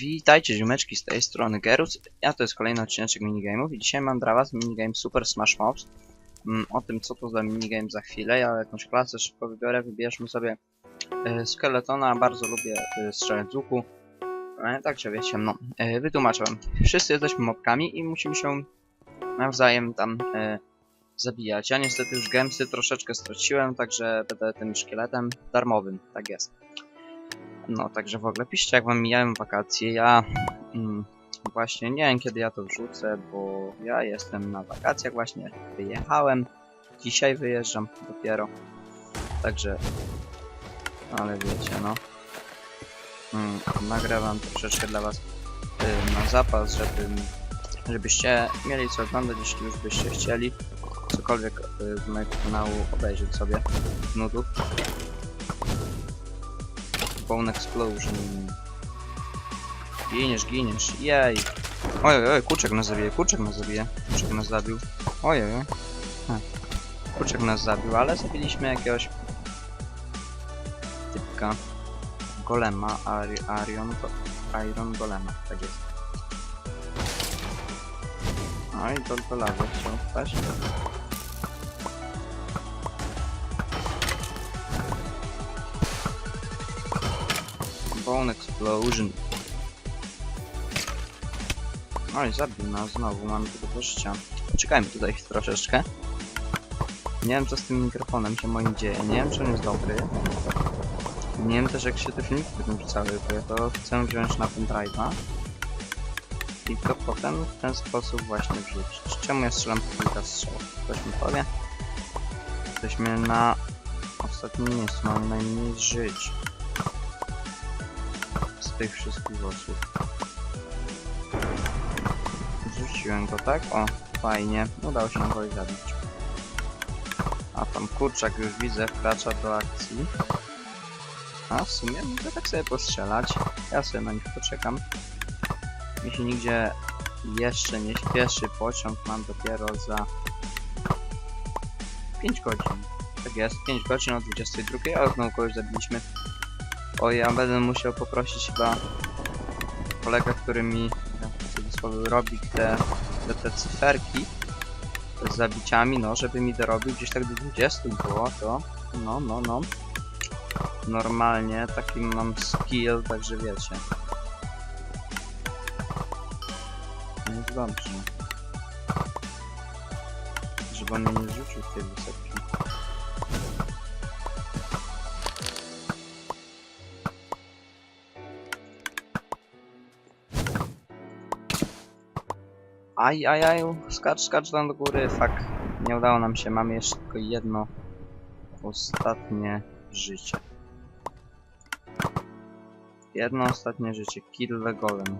Witajcie ziomeczki z tej strony Gerus. Ja to jest kolejny odcineczek minigame'ów i dzisiaj mam dla was minigame Super Smash Mobs. Mm, o tym co to za minigame za chwilę, ja jakąś klasę szybko wybiorę, wybierzmy sobie e, Skeletona, bardzo lubię e, strzelać z łuku. E, także wiecie, no, e, wytłumaczę wam. Wszyscy jesteśmy mobkami i musimy się nawzajem tam e, zabijać. Ja niestety już gemsy troszeczkę straciłem, także będę tym szkieletem darmowym, tak jest. No, także w ogóle piszcie, jak wam mijają wakacje. Ja mm, właśnie nie wiem, kiedy ja to wrzucę, bo ja jestem na wakacjach właśnie. Wyjechałem. Dzisiaj wyjeżdżam dopiero. Także, ale wiecie, no. Mm, nagrywam troszeczkę dla was y, na zapas, żeby, żebyście mieli co oglądać, jeśli już byście chcieli cokolwiek y, z mojego kanału obejrzeć sobie nudów. Bone Explosion. Giniesz, giniesz. Jej. Oj, oj, kurczak nas zabije, kurczak nas zabije. Kurczak nas zabił. Oj, oj. Ha. Kurczak nas zabił, ale zabiliśmy jakiegoś typka. Golema, Ari, Arion, go, Iron Golema, tak jest. No i do, do lawy chciał wpaść. Bone Explosion. Oj, zabił nas znowu, mamy tylko życia. Poczekajmy tutaj troszeczkę. Nie wiem co z tym mikrofonem się moim dzieje, nie wiem czy on jest dobry. Nie wiem też jak się te filmiki będą wrzucały, bo ja to chcę wziąć na pendrive'a. I to potem w ten sposób właśnie wrzucić. Czemu ja strzelam kilka strzałów? Ktoś mi powie? Jesteśmy na ostatnim miejscu, mamy najmniej żyć tych wszystkich osób. Rzuciłem go, tak? O, fajnie. Udało się go zabić. A tam kurczak już widzę, wkracza do akcji. A w sumie mogę tak sobie postrzelać. Ja sobie na nich poczekam. Się nigdzie jeszcze nie śpieszy. Pociąg mam dopiero za 5 godzin. Tak jest, 5 godzin o 22, a znowu kogoś zabiliśmy. Oj, ja będę musiał poprosić chyba kolegę, który mi w robi te, te, te cyferki z zabiciami, no, żeby mi dorobił gdzieś tak do 20 było, to no, no, no. Normalnie taki mam skill, także wiecie. No jest dobrze. Żeby on mnie nie rzucił w tej wysepki. Aj, aj, aj, skacz, skacz tam do góry, fuck. Nie udało nam się, mamy jeszcze tylko jedno ostatnie życie. Jedno ostatnie życie, kill the golem.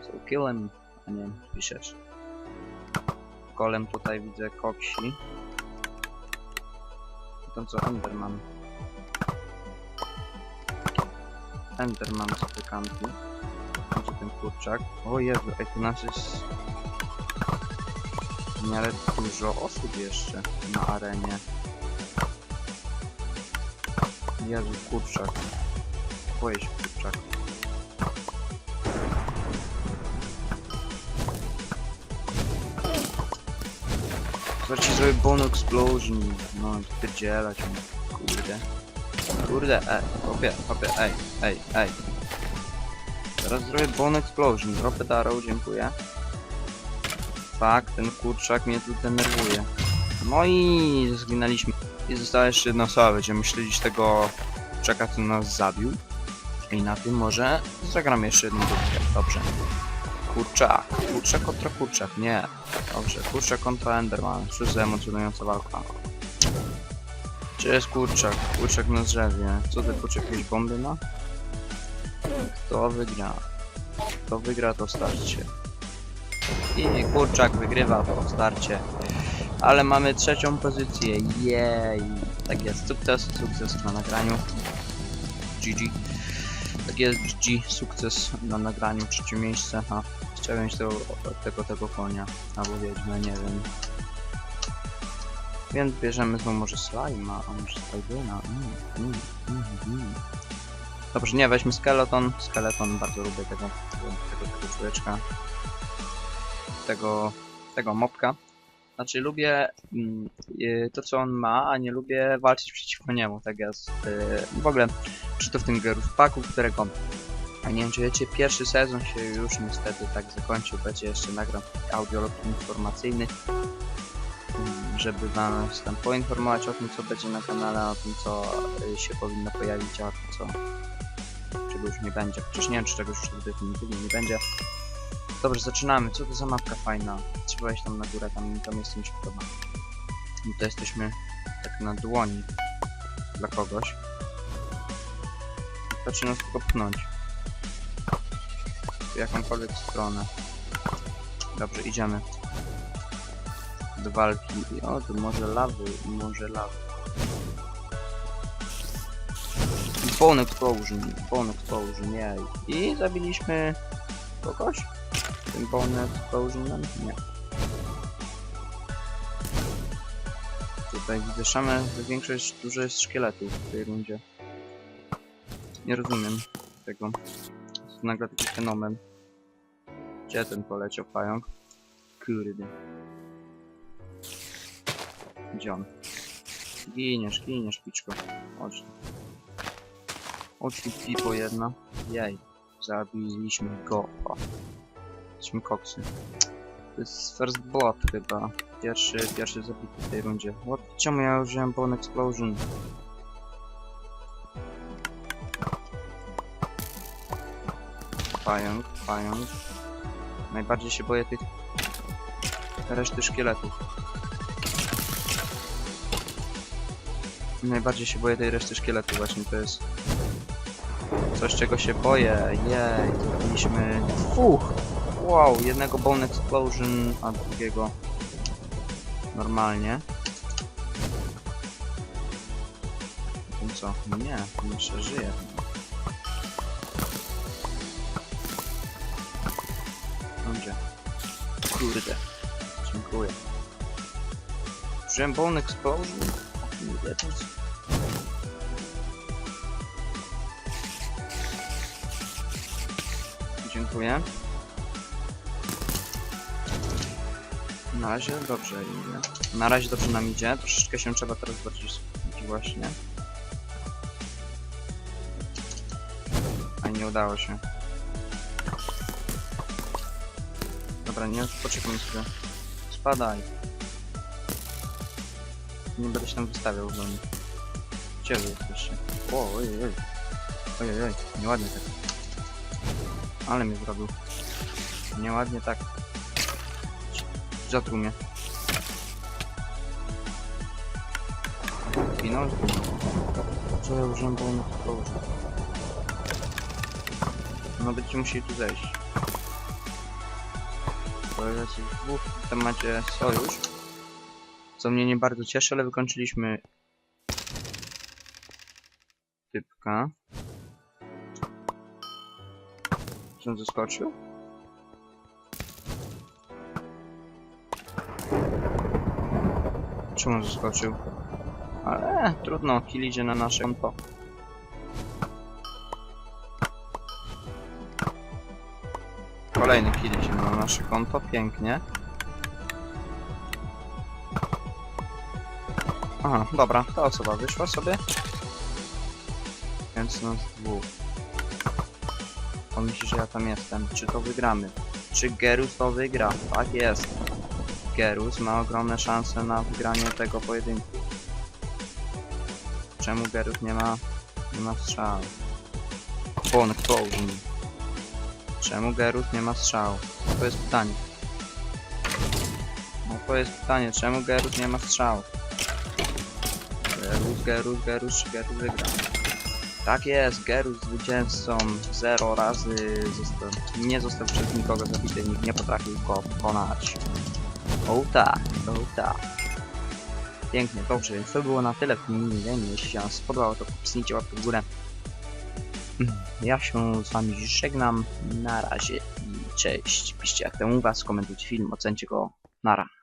So kill him, a nie, piszesz. Golem tutaj widzę koksi. To co Enderman. Enderman sobie kampi. Gdzie ten kurczak? O Jezu, ej, tu nas jest w miarę dużo osób jeszcze na arenie. Jezu, kurczak. Boję się kurczak. Zobaczcie, zrobię bone explosion. No, pierdzielać mi. Kurde. Kurde, ej, hopie, hopie, ej, ej, ej. Teraz zrobię bone explosion. Dropę darrow, dziękuję. Fak, ten kurczak mnie tu denerwuje. No i zginęliśmy. I została jeszcze jedna osoba, będziemy śledzić tego kurczaka, co nas zabił. I na tym może zagramy jeszcze jedną grupkę. Dobrze. Kurczak, kurczak kontra kurczak, nie. Dobrze, kurczak kontra Enderman. Za emocjonująca walka. Gdzie jest kurczak? Kurczak na drzewie. Co ty kurczak jakieś bomby ma? Kto wygra? Kto wygra to starcie. I kurczak wygrywa to starcie. Ale mamy trzecią pozycję. Jej. Tak jest. Sukces, sukces na nagraniu. GG. Tak jest GG. Sukces na nagraniu. Trzecie miejsce. Ha. Trzeba mieć tego, tego, tego konia. Albo wiedźmę, nie wiem. Więc bierzemy znowu może slajma, a może slajdyna. Mm, mm, mm, mm. Dobrze, nie, weźmy skeleton. Skeleton, bardzo lubię tego, tego, tego, tego człowieczka. Tego, tego mopka. Znaczy lubię mm, y, to co on ma, a nie lubię walczyć przeciwko niemu, tak jest. Y, w ogóle, czy to w tym Gerus Packu, którego a nie wiem czy wiecie, pierwszy sezon się już niestety tak zakończył, będzie jeszcze nagram audiolog informacyjny, mm, żeby was tam poinformować o tym co będzie na kanale, o tym co y, się powinno pojawić, a co czego już nie będzie. Chociaż nie wiem czy czegoś już definitywnie nie będzie. Dobrze, zaczynamy. Co to za mapka fajna? Trzeba iść tam na górę, tam miejsce mi się podoba. I to jesteśmy tak na dłoni dla kogoś. Zaczyna nas tylko pchnąć. W jakąkolwiek stronę. Dobrze, idziemy. Walki. I O, tu może lawy, może lawy. Bone Explosion, Bone Explosion, jej. I zabiliśmy kogoś? Tym Bone Explosionem? Nie. Tutaj widzę szamę, większość dużo jest szkieletów w tej rundzie. Nie rozumiem tego. Jest nagle taki fenomen. Gdzie ten poleciał pająk? Kurde. On? Giniesz, giniesz, piczko. Chodź tu. Chodź tu, pipo jedna. Jej. Zabiliśmy go. O. Jesteśmy koksy. To jest first blood chyba. Pierwszy, pierwszy zabity w tej rundzie. What? Czemu ja użyłem Bone Explosion? Pająk, pająk. Najbardziej się boję tych reszty szkieletów. Najbardziej się boję tej reszty szkieletu właśnie, to jest coś czego się boję. Jej, zrobiliśmy dwóch. Wow, jednego Bone Explosion, a drugiego normalnie. Tym co? Nie, jeszcze żyje. Gdzie? Kurde. Dziękuję. Użyłem Bone Explosion? Wiedząc. Dziękuję. Na razie dobrze idzie. Na razie dobrze nam idzie. Troszeczkę się trzeba teraz bardziej skupić właśnie. A nie udało się. Dobra, nie poczekam sobie. Spadaj. Nie będę się tam wystawiał w domu. Gdzie wy jesteście? O, oj, oj. Ojej, oj, nieładnie tak. Ale mnie zrobił. Nieładnie tak. Zatruł mnie. Zginął? Co ja użyłem było na to No będziecie musieli tu zejść. Bo jest ich dwóch, tam macie sojusz. Co mnie nie bardzo cieszy, ale wykończyliśmy typka. Czy on zeskoczył? Czemu on zeskoczył? Ale trudno, kill idzie na nasze konto. Kolejny kill idzie na nasze konto, pięknie. Aha, dobra, ta osoba wyszła sobie. Więc nas dwóch. On myśli, że ja tam jestem. Czy to wygramy? Czy Gerus to wygra? Tak jest. Gerus ma ogromne szanse na wygranie tego pojedynku. Czemu Gerus nie ma, nie ma strzału? Bone Explosion. Czemu Gerus nie ma strzału? To jest pytanie. No to jest pytanie, czemu Gerus nie ma strzału? Gerus, Gerus, Gerus, wygra? Tak jest, Gerus zwycięzcą 0 razy nie został przez nikogo zabity, nikt nie potrafił go pokonać. O tak, o tak. Pięknie, dobrze, więc to było na tyle w minigame. Jeśli się spodobało, to wcisnijcie łapkę w górę. Ja się z wami żegnam. Na razie i cześć. Piszcie jak u was, komentujcie film, ocencie go. Nara.